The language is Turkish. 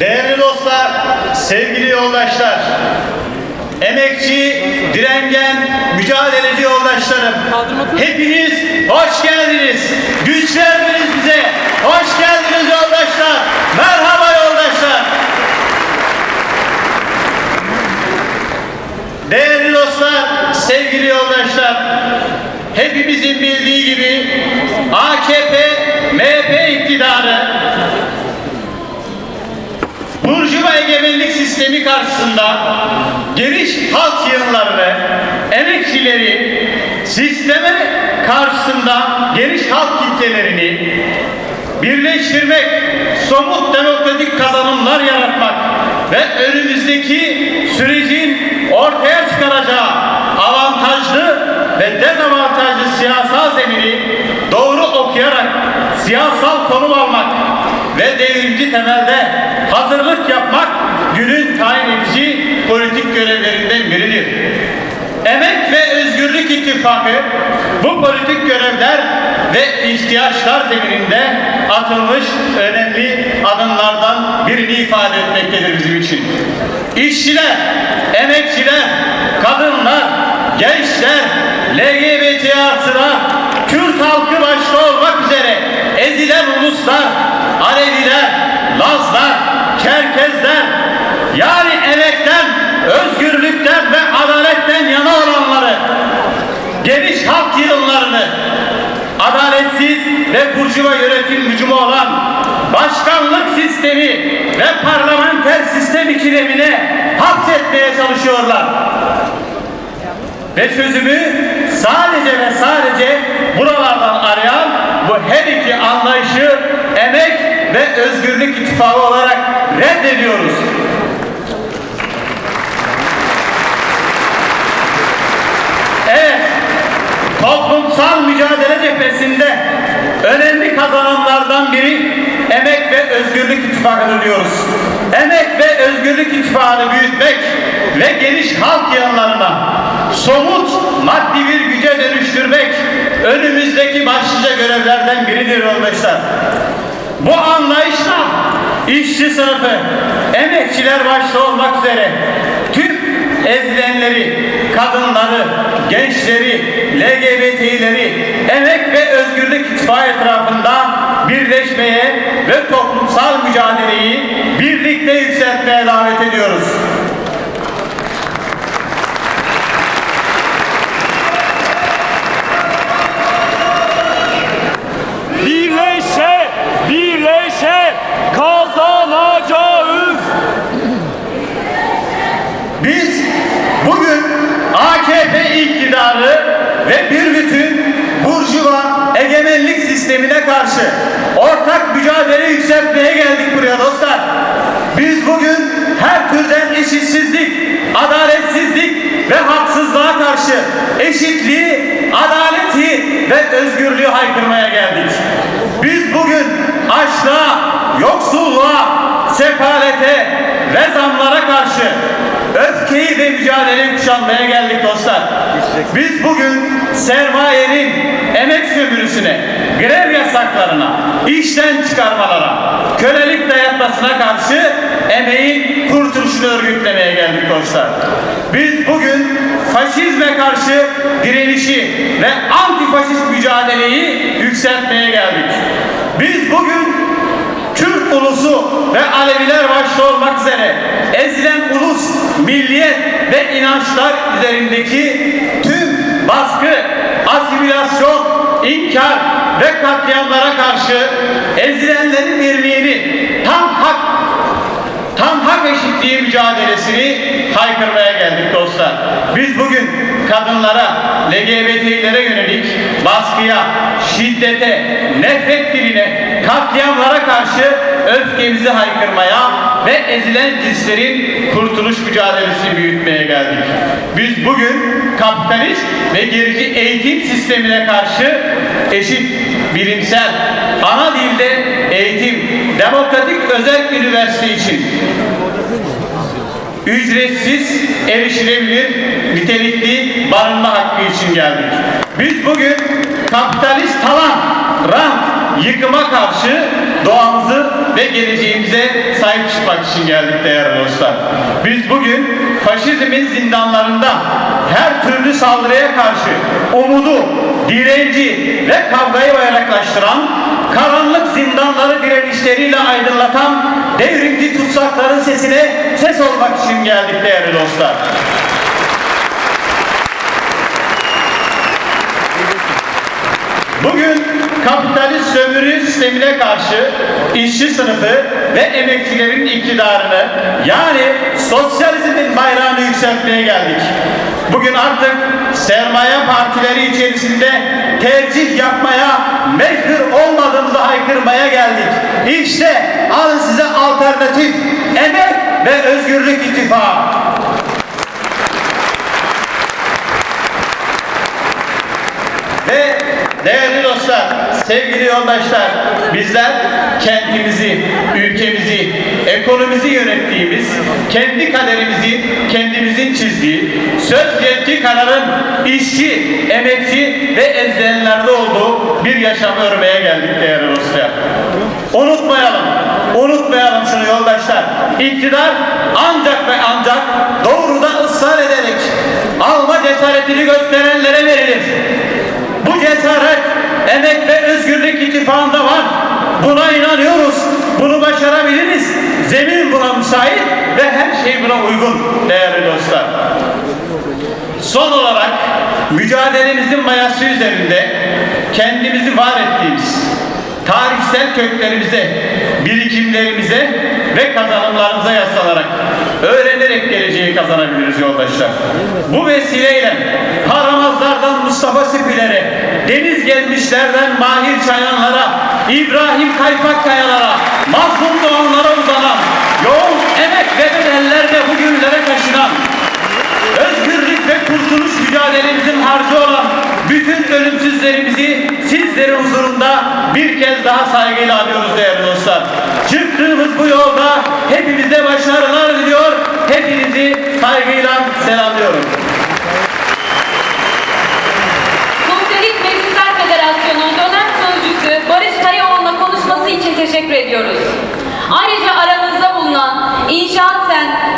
Değerli dostlar, sevgili yoldaşlar, emekçi, direngen, mücadeleci yoldaşlarım, hepiniz hoş geldiniz, güç verdiniz bize, hoş geldiniz yoldaşlar, merhaba yoldaşlar. Değerli dostlar, sevgili yoldaşlar, hepimizin bildiği gibi AKP, Burjuva egemenlik sistemi karşısında geniş halk yığınlarını, emekçileri, sisteme karşısında geniş halk kitlelerini birleştirmek, somut demokratik kazanımlar yaratmak ve önümüzdeki sürecin ortaya çıkaracağı avantajlı ve dezavantajlı siyasal zemini doğru okuyarak siyasal konum almak ve devrimci temelde hazırlık yapmak günün tayin edici politik görevlerinden biridir. Emek ve Özgürlük İttifakı bu politik görevler ve ihtiyaçlar zemininde atılmış önemli adımlardan birini ifade etmektedir bizim için. İşçiler, emekçiler, kadınlar, gençler, LGBT artılar, Kürt halkı başta olmak üzere ezilen uluslar, Lazlar, Çerkezler, yani emekten, özgürlükten ve adaletten yana olanları, geniş halk yığınlarını, adaletsiz ve burjuva yönetim hücumu olan başkanlık sistemi ve parlamenter sistem ikilemine hapsetmeye çalışıyorlar. Ve çözümü sadece ve sadece buralardan arayan bu her iki anlayışı emek ve özgürlük ittifakı olarak reddediyoruz. Evet, toplumsal mücadele cephesinde önemli kazanımlardan biri emek ve özgürlük ittifakıdır diyoruz. Emek ve özgürlük ittifakını büyütmek ve geniş halk yanlarına somut maddi bir güce dönüştürmek önümüzdeki başlıca görevlerden biridir yoldaşlar. Bu anlayışla işçi sınıfı, emekçiler başta olmak üzere tüm ezilenleri, kadınları, gençleri, LGBT'leri emek ve özgürlük ittifakı etrafında birleşmeye ve toplumsal mücadeleyi birlikte yükseltmeye davet ediyoruz. Biz bugün AKP iktidarı ve bir bütün burjuva egemenlik sistemine karşı ortak mücadele yükseltmeye geldik buraya dostlar. Biz bugün her türden eşitsizlik, adaletsizlik ve haksızlığa karşı eşitliği, adaleti ve özgürlüğü haykırmaya geldik. Biz bugün açlığa, yoksulluğa, sefalete ve zamlara öfkeyi ve mücadeleyi kuşanmaya geldik dostlar. Biz bugün sermayenin emek sömürüsüne, grev yasaklarına, işten çıkarmalara, kölelik dayatmasına karşı emeğin kurtuluşunu örgütlemeye geldik dostlar. Biz bugün faşizme karşı direnişi ve antifaşist mücadeleyi yükseltmeye geldik. Biz bugün Türk ulusu ve Aleviler başta olmak üzere ezilen ulus, milliyet ve inançlar üzerindeki tüm baskı, asimilasyon, inkar ve katliamlara karşı ezilenlerin birliğini tam hak tam hak eşitliği mücadelesini haykırmaya geldik dostlar. Biz bugün kadınlara, LGBT'lere yönelik baskıya, şiddete, nefret diline, katliamlara karşı öfkemizi haykırmaya ve ezilen cinslerin kurtuluş mücadelesini büyütmeye geldik. Biz bugün kapitalist ve gerici eğitim sistemine karşı eşit, bilimsel, ana dilde eğitim, demokratik özel üniversite için ücretsiz, erişilebilir, nitelikli barınma hakkı için geldik. Biz bugün kapitalist talan, rant, yıkıma karşı doğamızı ve geleceğimize sahip çıkmak için geldik değerli dostlar. Biz bugün faşizmin zindanlarında her türlü saldırıya karşı umudu, direnci ve kavgayı bayraklaştıran, karanlık zindanları direnişleriyle aydınlatan devrimci tutsakların sesine ses olmak için geldik değerli dostlar. Bugün kapitalist sömürü sistemine karşı işçi sınıfı ve emekçilerin iktidarını yani sosyalizmin bayrağını yükseltmeye geldik. Bugün artık sermaye partileri içerisinde tercih yapmaya mecbur olmadığımızı haykırmaya geldik. İşte alın size alternatif emek ve özgürlük ittifakı. Ve değerli dostlar, sevgili yoldaşlar, bizler kentimizi, ülkemizi, ekonomimizi yönettiğimiz, kendi kaderimizi kendimizin çizdiği, söz yetki kararın işçi, emekçi ve ezilenlerde olduğu bir yaşamı örmeye geldik değerli dostlar. Unutmayalım, unutmayalım şunu yoldaşlar. İktidar ancak ve ancak doğruda ısrar ederek alma cesaretini gösterenlere verilir. Bu cesaret emek ve özgürlük ittifakında var. Buna inanıyoruz. Bunu başarabiliriz. Zemin buna müsait ve her şey buna uygun değerli dostlar. Son olarak mücadelemizin mayası üzerinde kendimizi var ettiğimiz tarihsel köklerimize, birikimlerimize ve kazanımlarımıza yaslanarak, öğrenerek geleceği kazanabiliriz yoldaşlar. Bu vesileyle Paramazlardan Mustafa Sipilere, Deniz Gelmişlerden Mahir Çayanlara, İbrahim Kaypak Kayalara, Mazlum Doğanlara uzanan, yoğun emek ve bedellerle bugünlere taşınan, özgürlük ve kurtuluş mücadelemizin harcı olan bütün ölümsüzlerimizi sizlerin huzurunda bir kez daha saygıyla anıyoruz değerli dostlar. Çıktığımız bu yolda hepimize başarılar diliyor, hepinizi saygıyla selamlıyorum.